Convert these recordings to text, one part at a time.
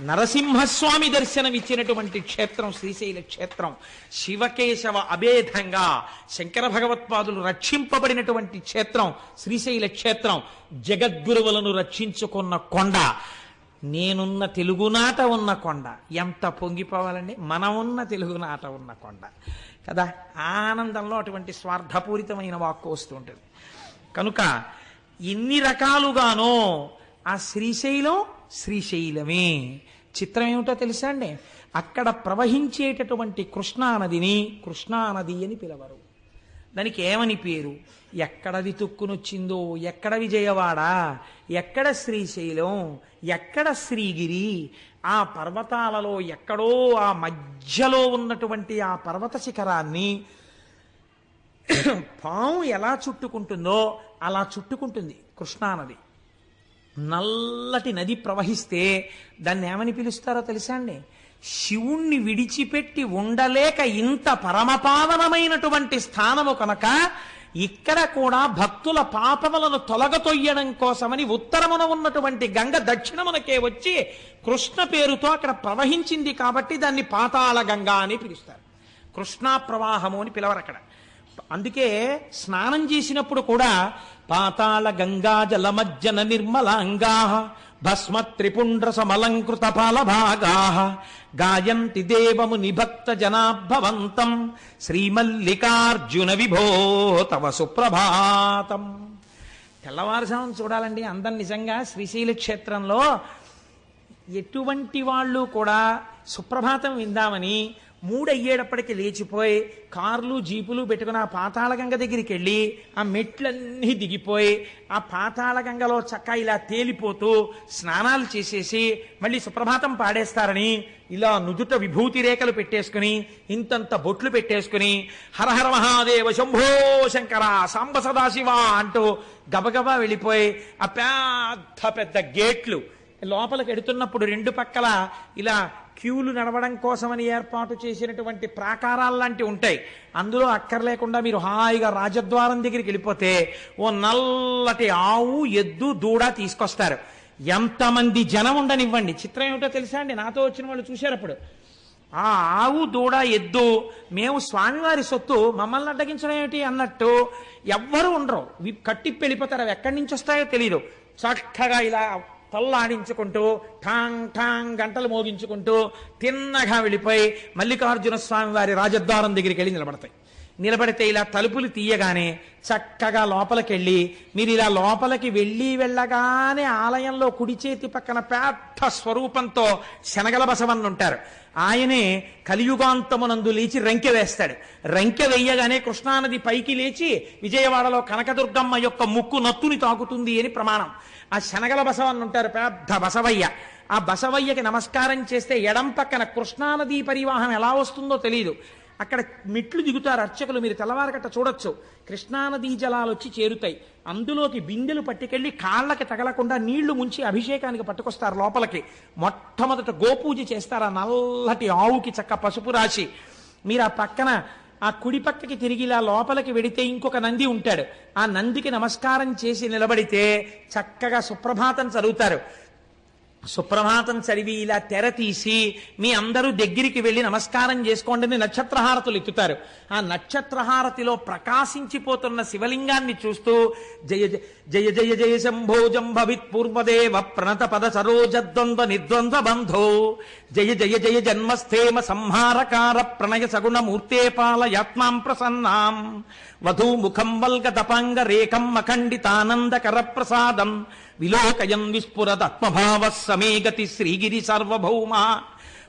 నరసింహస్వామి దర్శనం ఇచ్చినటువంటి క్షేత్రం శ్రీశైల క్షేత్రం శివకేశవ అభేదంగా శంకర భగవత్పాదులు రక్షింపబడినటువంటి క్షేత్రం శ్రీశైల క్షేత్రం జగద్గురువులను రక్షించుకున్న కొండ. నేనున్న తెలుగునాట ఉన్న కొండ. ఎంత పొంగిపోవాలండి? మనం ఉన్న తెలుగునాట ఉన్న కొండ. కదా? ఆనందంలో అటువంటి స్వార్థపూరితమైన వాక్కు వస్తూ ఉంటుంది కనుక ఎన్ని రకాలుగానో ఆ శ్రీశైలం శ్రీశైలమే. చిత్రం ఏమిటో తెలుసా అండి? అక్కడ ప్రవహించేటటువంటి కృష్ణానదిని కృష్ణానది అని పిలవరు. దానికి ఏమని పేరు? ఎక్కడది తుక్కునొచ్చిందో? ఎక్కడ విజయవాడ? ఎక్కడ శ్రీశైలం? ఎక్కడ శ్రీగిరి? ఆ పర్వతాలలో ఎక్కడో ఆ మధ్యలో ఉన్నటువంటి ఆ పర్వత శిఖరాన్ని పాము ఎలా చుట్టుకుంటుందో అలా చుట్టుకుంటుంది కృష్ణానది. నల్లటి నది ప్రవహిస్తే దాన్ని ఏమని పిలుస్తారో తెలుసా అండి? శివుణ్ణి విడిచిపెట్టి ఉండలేక ఇంత పరమపావనమైనటువంటి స్థానము కనుక ఇక్కడ కూడా భక్తుల పాపములను తొలగతొయ్యడం కోసమని ఉత్తరమున ఉన్నటువంటి గంగ దక్షిణమునకే వచ్చి కృష్ణ పేరుతో అక్కడ ప్రవహించింది కాబట్టి దాన్ని పాతాళ గంగా అని పిలుస్తారు. కృష్ణా ప్రవాహము అని పిలవరు అక్కడ అందుకే స్నానం చేసినప్పుడు కూడా పాతాళ గంగా జలమజ్జన నిర్మలాంగా భస్మ త్రిపుండ్ర సమలంకృత పాలభాగా గాయంతి దేవము నిభక్త జనాభవంతం శ్రీమల్లికార్జున విభో తవ సుప్రభాతం. తెల్లవారుజామున చూడాలండి అందం నిజంగా శ్రీశైల క్షేత్రంలో ఎటువంటి వాళ్ళు కూడా సుప్రభాతం విందామని మూడయ్యేటప్పటికి లేచిపోయి కార్లు జీపులు పెట్టుకుని ఆ పాతాళగంగ దగ్గరికి వెళ్ళి ఆ మెట్లన్నీ దిగిపోయి ఆ పాతాళగంగలో చక్క ఇలా తేలిపోతూ స్నానాలు చేసేసి మళ్ళీ సుప్రభాతం పాడేస్తారని ఇలా నుదుట విభూతి రేఖలు పెట్టేసుకుని ఇంతంత బొట్లు పెట్టేసుకుని హరహర మహాదేవ శంభో శంకర సాంబ సదాశివ అంటూ గబగబా వెళ్ళిపోయి ఆ పెద్ద పెద్ద గేట్లు లోపలికి ఎడుతున్నప్పుడు రెండు పక్కల ఇలా క్యూలు నడవడం కోసమని ఏర్పాటు చేసినటువంటి ప్రాకారాలు లాంటివి ఉంటాయి. అందులో అక్కర్లేకుండా మీరు హాయిగా రాజద్వారం దగ్గరికి వెళ్ళిపోతే ఓ నల్లటి ఆవు ఎద్దు దూడ తీసుకొస్తారు. ఎంతమంది జనం ఉండనివ్వండి. చిత్రం ఏమిటో తెలుసా అండి? నాతో వచ్చిన వాళ్ళు చూశారు అప్పుడు. ఆ ఆవు దూడ ఎద్దు మేము స్వామివారి సొత్తు మమ్మల్ని అడ్డగించడం ఏమిటి అన్నట్టు ఎవ్వరూ ఉండరు. కట్టి కట్టిప్పి వెళ్ళిపోతారు. అవి ఎక్కడి నుంచి వస్తాయో తెలియదు చక్కగా ఇలా తల్లాడించుకుంటూ ఠాంగ్ ఠాంగ్ గంటలు మోగించుకుంటూ తిన్నగా వెళ్ళిపోయి మల్లికార్జున స్వామి వారి రాజద్వారం దగ్గరికి వెళ్ళి నిలబడతాయి. నిలబడితే ఇలా తలుపులు తీయగానే చక్కగా లోపలికి వెళ్ళి మీరు ఇలా లోపలికి వెళ్ళి వెళ్ళగానే ఆలయంలో కుడి చేతి పక్కన పెద్ద స్వరూపంతో శనగల బసవన్న ఉంటారు. ఆయనే కలియుగాంతమునందు లేచి రంకె వేస్తాడు. రంకె వేయగానే కృష్ణానది పైకి లేచి విజయవాడలో కనకదుర్గమ్మ యొక్క ముక్కు నత్తుని తాకుతుంది అని ప్రమాణం. ఆ శనగల బసవన్న ఉంటారు పెద్ద బసవయ్య. ఆ బసవయ్యకి నమస్కారం చేస్తే ఎడం పక్కన కృష్ణానదీ పరివాహం ఎలా వస్తుందో తెలియదు అక్కడ మెట్లు దిగుతారు అర్చకులు మీరు తెల్లవారగట్ట చూడొచ్చు. కృష్ణానదీ జలాలు వచ్చి చేరుతాయి. అందులోకి బిందెలు పట్టుకెళ్ళి కాళ్ళకి తగలకుండా నీళ్ళు ముంచి అభిషేకానికి పట్టుకొస్తారు లోపలికి. మొట్టమొదట గోపూజ చేస్తారు ఆ నల్లటి ఆవుకి చక్క పసుపు రాసి. మీరు ఆ పక్కన ఆ కుడి పక్కకి తిరిగి ఇలా లోపలికి వెడితే ఇంకొక నంది ఉంటాడు. ఆ నందికి నమస్కారం చేసి నిలబడితే చక్కగా సుప్రభాతం చదువుతారు. సుప్రభాతం చదివి ఇలా తెర తీసి మీ అందరూ దగ్గరికి వెళ్ళి నమస్కారం చేసుకోండి అని నక్షత్రహారతులు ఎత్తుతారు. ఆ నక్షత్రహారతిలో ప్రకాశించిపోతున్న శివలింగాన్ని చూస్తూ జయ జయ- జయ జయ శంభో జంభవిత్ పూర్వదేవ ప్రణత పద సరోజద్వంద్వ నిద్వంద్వ బంధో. జయ జయ జయ జన్మస్థేమ సంహారకార ప్రణయ సగుణ మూర్తే పాలయాత్మాం ప్రసన్నాం. వధూ ముఖం వల్గ తపాంగ రేఖం అఖండితానందకర ప్రసాదం. విలోకయం విస్ఫురదత్మభావ సమేగతి శ్రీగిరి సార్వభౌమ.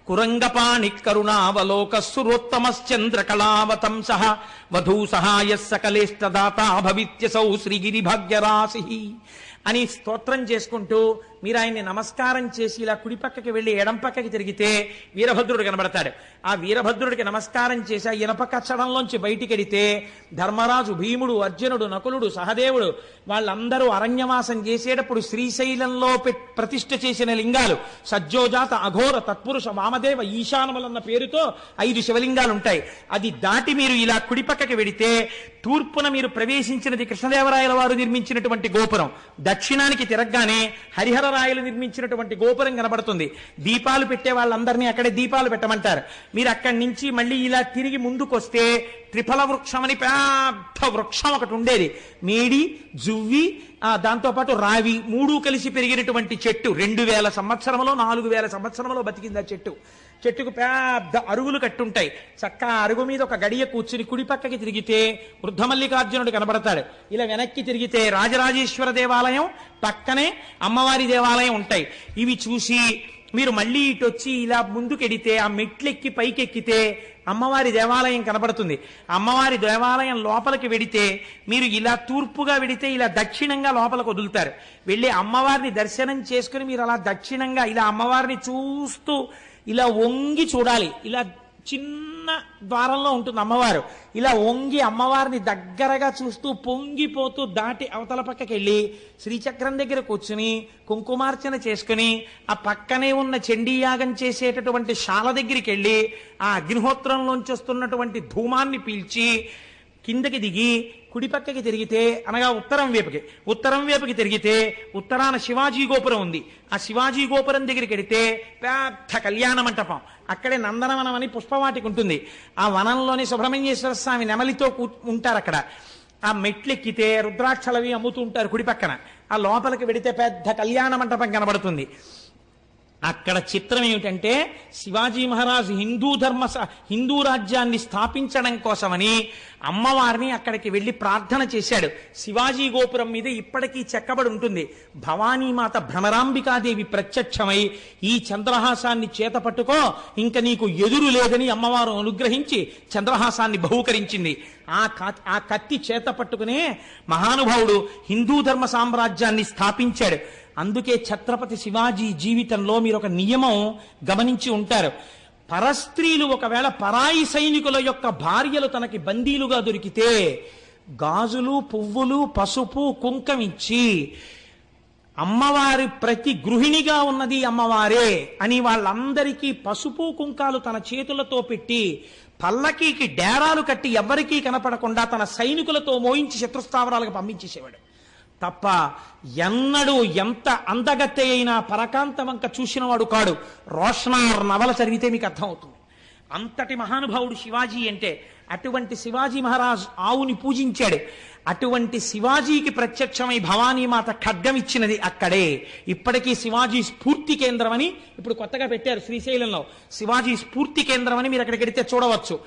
కురంగపాణి కరుణావలోక సురోత్తమశ్చంద్రకళావతంస వధూ సహాయ సకలేష్టదాత భవిత్యసౌ శ్రీగిరి భాగ్యరాశి. అని స్తోత్రం చేసుకుంటూ మీరు ఆయన్ని నమస్కారం చేసి ఇలా కుడి పక్కకి వెళ్ళి ఎడం పక్కకి తిరిగితే వీరభద్రుడు కనబడతాడు. ఆ వీరభద్రుడికి నమస్కారం చేసి ఆ ఇనప కచ్చడంలోంచి బయటికి వెడితే ధర్మరాజు భీముడు అర్జునుడు నకులుడు సహదేవుడు వాళ్ళందరూ అరణ్యవాసం చేసేటప్పుడు శ్రీశైలంలో ప్రతిష్ఠ చేసిన లింగాలు. సజ్జోజాత అఘోర తత్పురుష వామదేవ ఈశానములన్న పేరుతో ఐదు శివలింగాలు ఉంటాయి అది దాటి మీరు ఇలా కుడి పక్కకి వెడితే తూర్పున మీరు ప్రవేశించినది కృష్ణదేవరాయల వారు నిర్మించినటువంటి గోపురం. దక్షిణానికి తిరగగానే హరిహర రాయలు నిర్మించినటువంటి గోపురం కనబడుతుంది. దీపాలు పెట్టే వాళ్ళందరినీ అక్కడే దీపాలు పెట్టమంటారు. మీరు అక్కడి నుంచి మళ్ళీ ఇలా తిరిగి ముందుకొస్తే త్రిఫల వృక్షం అని పెద్ద వృక్షం ఒకటి ఉండేది. మేడి జువ్వి దాంతోపాటు రావి మూడు కలిసి పెరిగినటువంటి చెట్టు. రెండు వేల సంవత్సరంలో నాలుగు వేల సంవత్సరంలో బతికింది ఆ చెట్టు. చెట్టుకు పెద్ద అరుగులు కట్టుంటాయి. చక్క అరుగు మీద ఒక గడియ కూర్చుని కుడి పక్కకి తిరిగితే వృద్ధమల్లికార్జునుడు కనబడతాడు. ఇలా వెనక్కి తిరిగితే రాజరాజేశ్వర దేవాలయం పక్కనే అమ్మవారి దేవాలయం ఉంటాయి. ఇవి చూసి మీరు మళ్ళీ ఇటు వచ్చి ఇలా ముందుకెడితే ఆ మెట్లెక్కి పైకెక్కితే అమ్మవారి దేవాలయం కనబడుతుంది. అమ్మవారి దేవాలయం లోపలికి వెడితే మీరు ఇలా తూర్పుగా వెడితే ఇలా దక్షిణంగా లోపలికి వదులుతారు. వెళ్ళి అమ్మవారిని దర్శనం చేసుకుని మీరు అలా దక్షిణంగా ఇలా అమ్మవారిని చూస్తూ ఇలా వంగి చూడాలి. ఇలా చిన్న ద్వారంలో ఉంటుంది అమ్మవారు. ఇలా వంగి అమ్మవారిని దగ్గరగా చూస్తూ పొంగిపోతూ దాటి అవతల పక్కకి వెళ్ళి శ్రీచక్రం దగ్గర కూర్చుని కుంకుమార్చన చేసుకుని ఆ పక్కనే ఉన్న చండీయాగం చేసేటటువంటి శాల దగ్గరికి వెళ్ళి ఆ అగ్నిహోత్రంలోంచి వస్తున్నటువంటి ధూమాన్ని పీల్చి కిందకి దిగి కుడిపక్కకి తిరిగితే అనగా ఉత్తరం వైపుకి ఉత్తరం వైపుకి తిరిగితే ఉత్తరాన శివాజీ గోపురం ఉంది. ఆ శివాజీ గోపురం దగ్గరికి వెడితే పెద్ద కళ్యాణ మంటపం. అక్కడే నందనవనం అని పుష్పవాటికి ఉంటుంది. ఆ వనంలోని సుబ్రహ్మణ్యేశ్వర స్వామి నెమలితో కూ ఉంటారు అక్కడ. ఆ మెట్లెక్కితే రుద్రాక్షలవి అమ్ముతూ ఉంటారు కుడి పక్కన. ఆ లోపలికి వెడితే పెద్ద కళ్యాణ మంటపం కనబడుతుంది. అక్కడ చిత్రం ఏమిటంటే శివాజీ మహారాజు హిందూ ధర్మ స- హిందూ రాజ్యాన్ని స్థాపించడం కోసమని అమ్మవారిని అక్కడికి వెళ్ళి ప్రార్థన చేశాడు. శివాజీ గోపురం మీద ఇప్పటికీ చెక్కబడి ఉంటుంది. భవానీమాత భ్రమరాంబికాదేవి ప్రత్యక్షమై ఈ చంద్రహాసాన్ని చేత పట్టుకో ఇంక నీకు ఎదురు లేదని అమ్మవారు అనుగ్రహించి చంద్రహాసాన్ని బహూకరించింది. ఆ ఆ కత్తి చేత పట్టుకునే మహానుభావుడు హిందూ ధర్మ సామ్రాజ్యాన్ని స్థాపించాడు. అందుకే ఛత్రపతి శివాజీ జీవితంలో మీరు ఒక నియమం గమనించి ఉంటారు. పరస్త్రీలు ఒకవేళ పరాయి సైనికుల యొక్క భార్యలు తనకి బందీలుగా దొరికితే గాజులు పువ్వులు పసుపు కుంకమిచ్చి అమ్మవారి ప్రతి గృహిణిగా ఉన్నది అమ్మవారే అని వాళ్ళందరికీ పసుపు కుంకాలు తన చేతులతో పెట్టి పల్లకీకి డేరాలు కట్టి ఎవ్వరికీ కనపడకుండా తన సైనికులతో మోయించి శత్రుస్థావరాలకు పంపించేసేవాడు. తప్ప ఎన్నడూ ఎంత అందగత్తె అయినా పరకాంత వంక చూసినవాడు కాడు. రోషనార్ నవల చదివితే మీకు అర్థమవుతుంది. అంతటి మహానుభావుడు శివాజీ అంటే అటువంటి శివాజీ మహారాజ్ ఆవుని పూజించాడు. అటువంటి శివాజీకి ప్రత్యక్షమై భవానీమాత ఖడ్గం ఇచ్చినది అక్కడే. ఇప్పటికీ శివాజీ స్ఫూర్తి కేంద్రం అని ఇప్పుడు కొత్తగా పెట్టారు శ్రీశైలంలో. శివాజీ స్ఫూర్తి కేంద్రం అని మీరు అక్కడికి వెడితే చూడవచ్చు.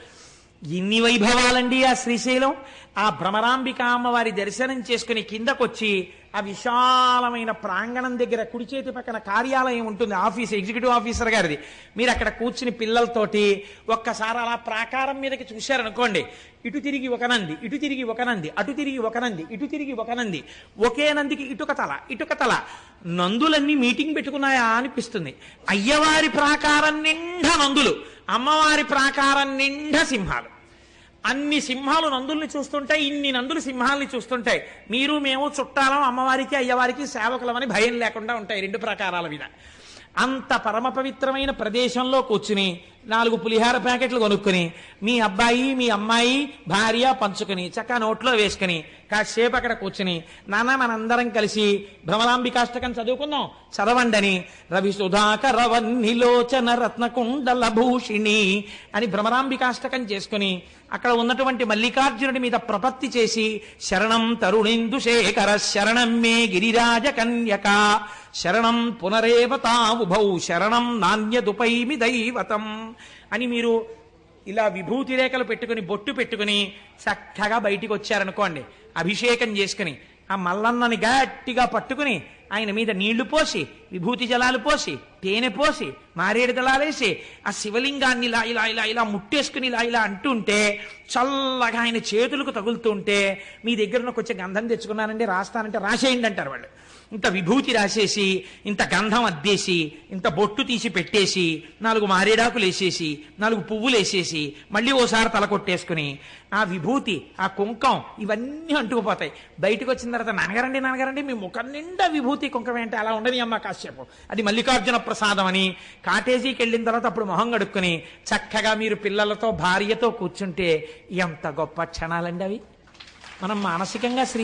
ఎన్ని వైభవాలండి ఆ శ్రీశైలం? ఆ భ్రమరాంబిక అమ్మవారి దర్శనం చేసుకుని కిందకొచ్చి ఆ విశాలమైన ప్రాంగణం దగ్గర కుడి చేతి పక్కన కార్యాలయం ఉంటుంది ఆఫీస్ ఎగ్జిక్యూటివ్ ఆఫీసర్ గారిది. మీరు అక్కడ కూర్చుని పిల్లలతోటి ఒక్కసారి అలా ప్రాకారం మీదకి చూశారనుకోండి ఇటు తిరిగి ఒక నంది ఇటు తిరిగి ఒక నంది అటు తిరిగి ఒక నంది ఇటు తిరిగి ఒక నంది ఒకే నందికి ఇటుక తల ఇటుక తల. నందులన్నీ మీటింగ్ పెట్టుకున్నాయా అనిపిస్తుంది. అయ్యవారి ప్రాకారం నిండా నందులు అమ్మవారి ప్రాకారం నిండా సింహాలు. అన్ని సింహాలు నందుల్ని చూస్తుంటాయి ఇన్ని నందులు సింహాల్ని చూస్తుంటాయి. మీరు మేము చుట్టాలం అమ్మవారికి అయ్యవారికి సేవకులమని భయం లేకుండా ఉంటాయి రెండు ప్రకారాల మీద. అంత పరమ పవిత్రమైన ప్రదేశంలో కూర్చుని నాలుగు పులిహార ప్యాకెట్లు కొనుక్కుని మీ అబ్బాయి మీ అమ్మాయి భార్య పంచుకుని చక్క నోట్లో వేసుకుని కాసేపు అక్కడ కూర్చుని నాన్న మనందరం కలిసి భ్రమరాంబికాష్టకం చదువుకుందాం చదవండని రవి సుధాకర వన్నిలోచన రత్నకుండల భూషిణి అని భ్రమరాంబికాష్టకం చేసుకుని అక్కడ ఉన్నటువంటి మల్లికార్జునుడి మీద ప్రపత్తి చేసి శరణం తరుణిందు శేఖర శరణం మే గిరిరాజ కన్యక శరణం పునరేవతావుభౌ శరణం నాణ్యదుపైమి దైవతం. అని మీరు ఇలా విభూతి రేఖలు పెట్టుకుని బొట్టు పెట్టుకుని చక్కగా బయటికి వచ్చారనుకోండి అభిషేకం చేసుకుని ఆ మల్లన్నని గట్టిగా పట్టుకుని ఆయన మీద నీళ్ళు పోసి విభూతి జలాలు పోసి తేనె పోసి మారేడు దళాలేసి ఆ శివలింగాన్ని ఇలా ఇలా ఇలా ఇలా ముట్టేసుకుని ఇలా ఇలా అంటుంటే చల్లగా ఆయన చేతులకు తగులుతుంటే మీ దగ్గర ఉన్న కొంచెం గంధం తెచ్చుకున్నానండి రాస్తానంటే రాసేయండి అంటారు వాళ్ళు. ఇంత విభూతి రాసేసి ఇంత గంధం అద్దేసి ఇంత బొట్టు తీసి పెట్టేసి నాలుగు మారేడాకులు వేసేసి నాలుగు పువ్వులు వేసేసి మళ్ళీ ఓసారి తల కొట్టేసుకుని ఆ విభూతి ఆ కుంకం ఇవన్నీ అంటుకుపోతాయి. బయటకు వచ్చిన తర్వాత నాన్నగారండి నాన్నగారండి మీ ముఖం నిండా విభూతి కుంకం ఏంటి అలా ఉండని అమ్మ కాసేపు అది మల్లికార్జున ప్రసాదం అని కాటేజీకి వెళ్ళిన తర్వాత అప్పుడు మొహం కడుక్కుని చక్కగా మీరు పిల్లలతో భార్యతో కూర్చుంటే ఎంత గొప్ప క్షణాలండి అవి. మనం మానసికంగా శ్రీ